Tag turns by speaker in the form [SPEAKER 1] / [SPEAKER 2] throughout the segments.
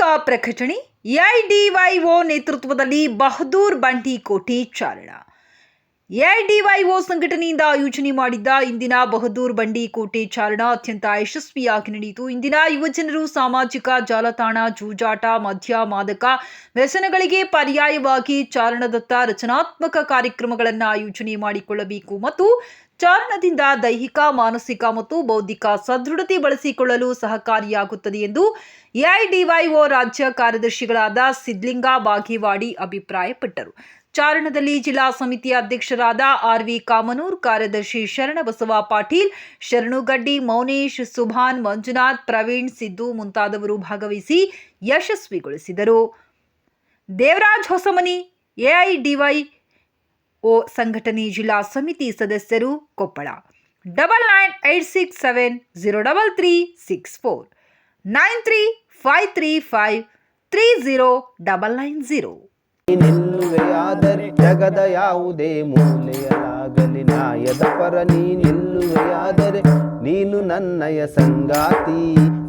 [SPEAKER 1] ಪ್ರಕಟಣೆ ಎಐಡಿವೈಒ ನೇತೃತ್ವದಲ್ಲಿ ಬಹದ್ದೂರ್ ಬಂಡಿಕೋಟೆ ಚಾರಣ. ಎಐಡಿವೈಒ ಸಂಘಟನೆಯಿಂದ ಆಯೋಜನೆ ಮಾಡಿದ್ದ ಇಂದಿನ ಬಹದ್ದೂರ್ ಬಂಡಿಕೋಟೆ ಚಾರಣ ಅತ್ಯಂತ ಯಶಸ್ವಿಯಾಗಿ ನಡೆಯಿತು. ಇಂದಿನ ಯುವಜನರು ಸಾಮಾಜಿಕ ಜಾಲತಾಣ, ಜೂಜಾಟ, ಮದ್ಯ, ಮಾದಕ ವ್ಯಸನಗಳಿಗೆ ಪರ್ಯಾಯವಾಗಿ ಚಾರಣದತ್ತ ರಚನಾತ್ಮಕ ಕಾರ್ಯಕ್ರಮಗಳನ್ನು ಆಯೋಜನೆ ಮಾಡಿಕೊಳ್ಳಬೇಕು ಮತ್ತು ಚಾರಣದಿಂದ ದೈಹಿಕ, ಮಾನಸಿಕ ಮತ್ತು ಬೌದ್ಧಿಕ ಸದೃಢತೆ ಬಳಸಿಕೊಳ್ಳಲು ಸಹಕಾರಿಯಾಗುತ್ತದೆ ಎಂದು ಎಐಡಿವೈಒ ರಾಜ್ಯ ಕಾರ್ಯದರ್ಶಿಗಳಾದ ಸಿದ್ಲಿಂಗ ಬಾಗೇವಾಡಿ ಅಭಿಪ್ರಾಯಪಟ್ಟರು. ಚಾರಣದಲ್ಲಿ ಜಿಲ್ಲಾ ಸಮಿತಿಯ ಅಧ್ಯಕ್ಷರಾದ ಆರ್ ವಿ ಕಾಮನೂರ್, ಕಾರ್ಯದರ್ಶಿ ಶರಣಬಸವ ಪಾಟೀಲ್, ಶರಣುಗಡ್ಡಿ ಮೌನೇಶ್, ಸುಭಾನ್ ಮಂಜುನಾಥ್, ಪ್ರವೀಣ್ ಸಿದ್ದು ಮುಂತಾದವರು ಭಾಗವಹಿಸಿ ಯಶಸ್ವಿಗೊಳಿಸಿದರು. ದೇವರಾಜ್ ಹೊಸಮನಿ, ಎಐಡಿವೈ ಓ ಸಂಘಟನೆ ಜಿಲ್ಲಾ ಸಮಿತಿ ಸದಸ್ಯರು Koppal. Double nine eight six seven zero double three six four. Nine three five three five three zero double nine zero
[SPEAKER 2] ನಿಲ್ಲುವೆಯಾದರೆ ಜಗದ ಯಾವುದೇ ಮೂಲೆಯಲಾಗಲಿ. ನಾಯದ ಪರ ನೀ ನಿಲ್ಲುವೆಯಾದರೆ ನೀನು ನನ್ನಯ ಸಂಗಾತಿ.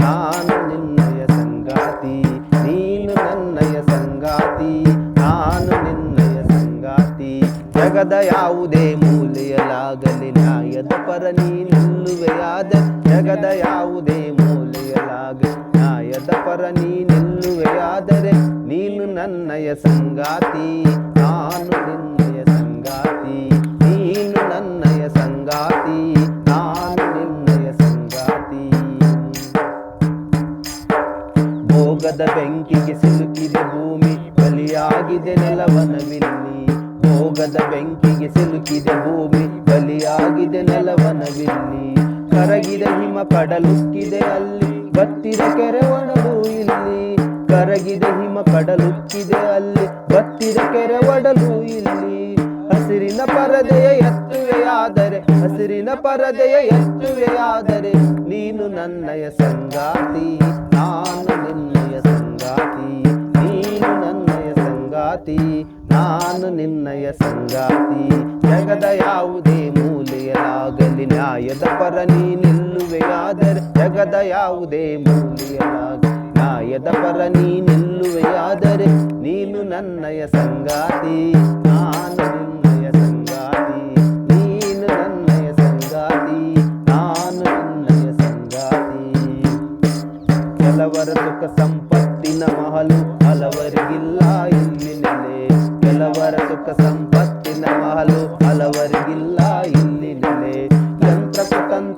[SPEAKER 2] ನಾನು ನಿನ್ನಯ ಸಂಗಾತಿ. ನೀನು ನನ್ನಯ ಸಂಗಾತಿ. ಜಗದ ಯಾವುದೇ ಮೂಲೆಯಲಾಗಲಿ ನಾಯದ ಪರ ನೀ ನಿಲ್ಲುವೆಯಾದ ಜಗದ ಯಾವುದೇ ಮೂಲೆಯಲಾಗಲಿ ನಾಯದ ಪರ ನೀ ನಿಲ್ಲುವೆಯಾದರೆ ನೀನು ನನ್ನಯ ಸಂಗಾತಿ, ನಾನು ನಿನ್ನಯ ಸಂಗಾತಿ, ನೀನು ನನ್ನಯ ಸಂಗಾತಿ, ನಾನು ನಿನ್ನಯ ಸಂಗಾತಿ. ಭೋಗದ ಬೆಂಕಿಗೆ ಸಿಲುಕಿದ ಭೂಮಿ, ಬಲಿಯಾಗಿದೆ ನೆಲವನವಿಲ್ಲಿ ಭೋಗದ ಬೆಂಕಿಗೆ ಸಿಲುಕಿದೆ ಭೂಮಿ, ಬಲಿಯಾಗಿದೆ ನೆಲವನವಿಲ್ಲಿ. ಕರಗಿದ ಹಿಮ ಕಡಲುಕ್ಕಿದೆ ಅಲ್ಲಿ, ಬತ್ತಿದ ಕೆರೆ ಒಡಲು ಇಲ್ಲಿ. ಕರಗಿದ ಹಿಮ ಕಡಲುಕ್ಕಿದೆ ಅಲ್ಲಿ, ಬತ್ತಿದ ಕೆರೆ ಒಡಲು ಇಲ್ಲಿ. ಹಸಿರಿನ ಪರದೆಯ ಎತ್ತುವೆಯಾದರೆ, ಹಸಿರಿನ ಪರದೆಯ ಎತ್ತುವೆಯಾದರೆ, ನೀನು ನನ್ನಯ ಸಂಗಾತಿ, ನಾನು ನಿನ್ನಯ ಸಂಗಾತಿ, ನೀನು ನನ್ನಯ ಸಂಗಾತಿ. ನಾನು ನಿನ್ನಯ ಸಂಗಾತಿ. ಜಗದ ಯಾವುದೇ ಮೂಲೆಯಲಾಗಲಿ, ನ್ಯಾಯದ ಪರ ನೀ ನಿಲ್ಲುವೆಯಾದರೆ ಜಗದ ಯಾವುದೇ ಮೂಲೆಯಲಾಗಲಿ, ನ್ಯಾಯದ ಪರ ನೀ ನಿಲ್ಲುವೆಯಾದರೆ ನೀನು ನನ್ನಯ ಸಂಗಾತಿ. ನಾನು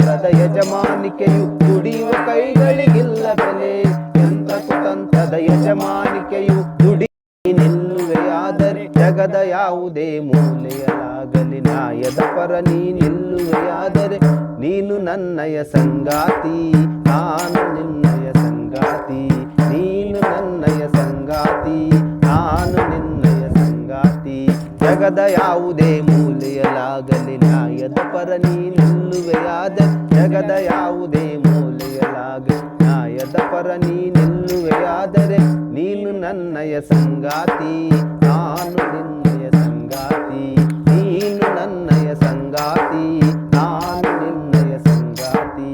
[SPEAKER 2] ಕುತಂತ್ರದ ಯಜಮಾನಿಕೆಯು ದುಡಿಯುವ ಕೈಗಳಿಗಿಲ್ಲ ಬೆಲೆ ಯಂತ್ರ ಕುತಂತ್ರದ ಯಜಮಾನಿಕೆಯು ದುಡಿ ನಿಲ್ಲುವೆಯಾದರೆ ಜಗದ ಯಾವುದೇ ಮೂಲೆಯಲಾಗಲಿ ನಾಯದ ಪರ ನೀ ನಿಲ್ಲುವೆಯಾದರೆ ನೀನು ನನ್ನಯ ಸಂಗಾತಿ, ನಾನು ನಿನ್ನಯ ಸಂಗಾತಿ, ನೀನು ನನ್ನಯ ಸಂಗಾತಿ, ನಾನು ನಿನ್ನಯ ಸಂಗಾತಿ. ಜಗದ ಯಾವುದೇ ಮೂಲೆಯಲಾಗಲಿ ನಾಯದ ಪರ ನೀ ನಿಲ್ಲುವೆಯಾದರೆ ಯಾವುದೇ ಮೂಲೆಯಲಾಗಿ ನ್ಯಾಯದ ಪರ ನೀ ನಿಲ್ಲುವೆಯಾದರೆ ನೀನು ನನ್ನಯ ಸಂಗಾತಿ, ನಾನು ನಿನ್ನಯ ಸಂಗಾತಿ, ನೀನು ನನ್ನಯ ಸಂಗಾತಿ, ನಾನು ನಿನ್ನಯ ಸಂಗಾತಿ.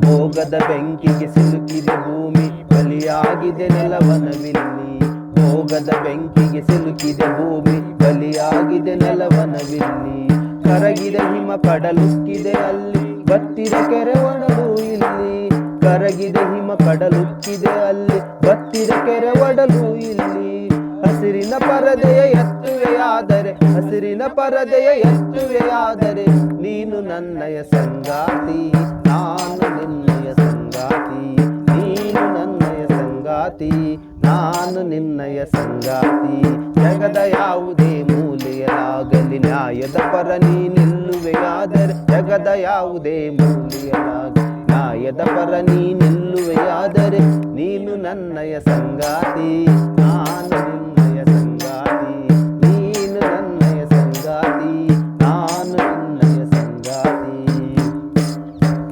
[SPEAKER 2] ಭೋಗದ ಬೆಂಕಿಗೆ ಸಿಲುಕಿದೆ ಭೂಮಿ, ಬಲಿಯಾಗಿದೆ ನೆಲವನವಿಲ್ಲಿ. ಭೋಗದ ಬೆಂಕಿಗೆ ಸಿಲುಕಿದೆ ಭೂಮಿ, ಬಲಿಯಾಗಿದೆ ನೆಲವನವಿಲ್ಲಿ. ಕರಗಿದ, ಹಿಮ ಕಡಲುಕ್ಕಿದೆ ಅಲ್ಲಿ. ಬತ್ತಿದ ಕೆರೆ ಒಡಲು ಇಲ್ಲಿ. ಕರಗಿದೆ, ಹಿಮ ಕಡಲುಕ್ಕಿದೆ ಅಲ್ಲಿ. ಬತ್ತಿದ ಕೆರೆ ಒಡಲು ಇಲ್ಲಿ. ಹಸಿರಿನ ಪರದೆಯ ಎತ್ತುವೆಯಾದರೆ, ಹಸಿರಿನ ಪರದೆಯ ಎತ್ತುವೆಯಾದರೆ, ನೀನು ನನ್ನಯ ಸಂಗಾತಿ ನಾನು ನಿನ್ನಯ ಸಂಗಾತಿ ನೀನು ನನ್ನಯ ಸಂಗಾತಿ ನಾನು ನಿನ್ನಯ ಸಂಗಾತಿ ಜಗದ ಯಾವುದೇ ಮೂಲೆಯಲಾಗಲಿ ನ್ಯಾಯದ ಪರ ನೀ ನಿಲ್ಲುವೆಯಾದರೆ ಜಗದ ಯಾವುದೇ ಮೂಲೆಯಲಾಗಲಿ ನ್ಯಾಯದ ಪರ ನೀ ನಿಲ್ಲುವೆಯಾದರೆ ನೀನು ನನ್ನಯ ಸಂಗಾತಿ, ನಾನು ನಿನ್ನಯ ಸಂಗಾತಿ, ನೀನು ನನ್ನಯ ಸಂಗಾತಿ, ನಾನು ನಿನ್ನಯ ಸಂಗಾತಿ.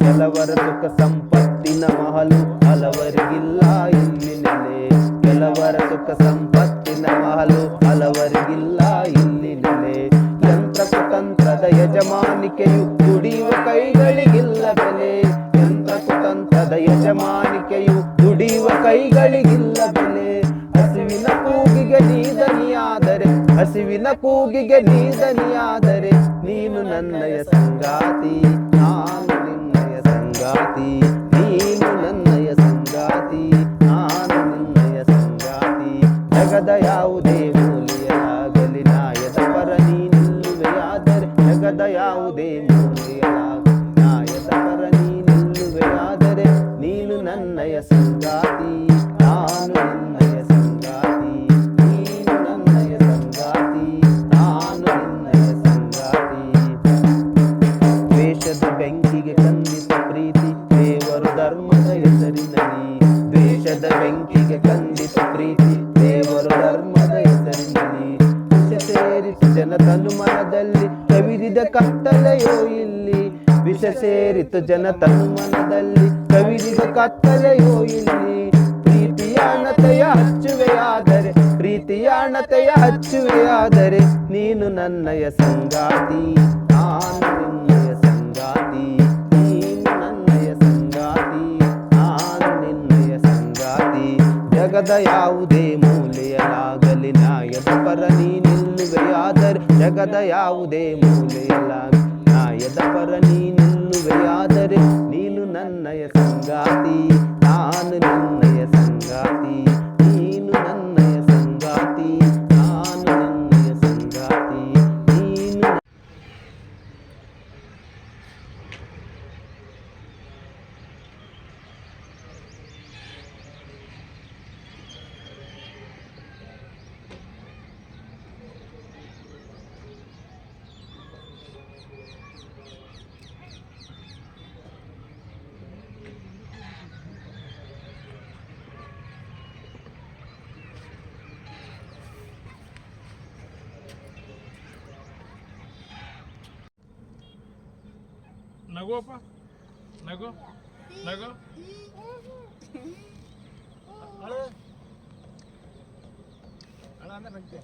[SPEAKER 2] ಕೆಲವರ ಸುಖ ಸಂಪತ್ತಿನ ಮಹಲು ಹಲವರಿಗಿಲ್ಲ ಇಲ್ಲಿ ನೆಲೆ. ಕೆಲವರ ಸುಖ ಸಂಪತ್ತಿನ ಮಹಲು ಹಲವರಿಗಿಲ್ಲ ಯಜಮಾನಿಕೆಯು ದುಡಿಯುವ ಕೈಗಳಿಗಿಲ್ಲ ಬೆಲೆ. ಕುತಂತ್ರದ ಯಜಮಾನಿಕೆಯು ದುಡಿಯುವ ಕೈಗಳಿಗಿಲ್ಲ ಬೆಲೆ. ಹಸಿವಿನ ಕೂಗಿಗೆ ನೀದನಿಯಾದರೆ, ಹಸಿವಿನ ಕೂಗಿಗೆ ನೀದನಿಯಾದರೆ, ನೀನು ನನ್ನಯ ಸಂಗಾತಿ, ನಾನು ನಿನ್ನಯ ಸಂಗಾತಿ. ದ್ವೇಷದ ಬೆಂಕಿಗೆ ಕಂದಿತ ಪ್ರೀತಿ, ದೇವರು ಧರ್ಮದ ಹೆಸರಿನಲ್ಲಿ ಸೇರಿಸಿ ಜನ ತನು ಮನದಲ್ಲಿ ಕವಿದಿದ ಕತ್ತಲೆಯೋ ಇಲ್ಲಿ. ವಿಷ ಸೇರಿತು ಜನ ತನು ಮನದಲ್ಲಿ ಕವಿದಿದ ಕತ್ತಲೆಯೋ ಇಲ್ಲಿ. ಪ್ರೀತಿಯ ಅಣತೆಯ ಹಚ್ಚುವೆಯಾದರೆ ಪ್ರೀತಿಯ ಅಣತೆಯ ಹಚ್ಚುವೆಯಾದರೆ ನೀನು ನನ್ನಯ ಸಂಗಾತಿ ನಾನು ಜಗದ ಯಾವುದೇ ಮೂಲೆಯಲಾಗಲಿ ನಾಯದ ಪರ ನಿಲ್ಲುವೆಯಾದರೆ, ಜಗದ ಯಾವುದೇ ಮೂಲೆಯಲಾಗಲಿ ನಾಯದ ಪರ ನಿಲ್ಲುವೆಯಾದರೆ, ನೀನು ನನ್ನಯ ಸಂಗಾತಿ.
[SPEAKER 3] ನಗುವಪ್ಪ ನಗು ನಗು. ಅಳು ಅಂದ್ರೆ ನಗ್ತೀಯ.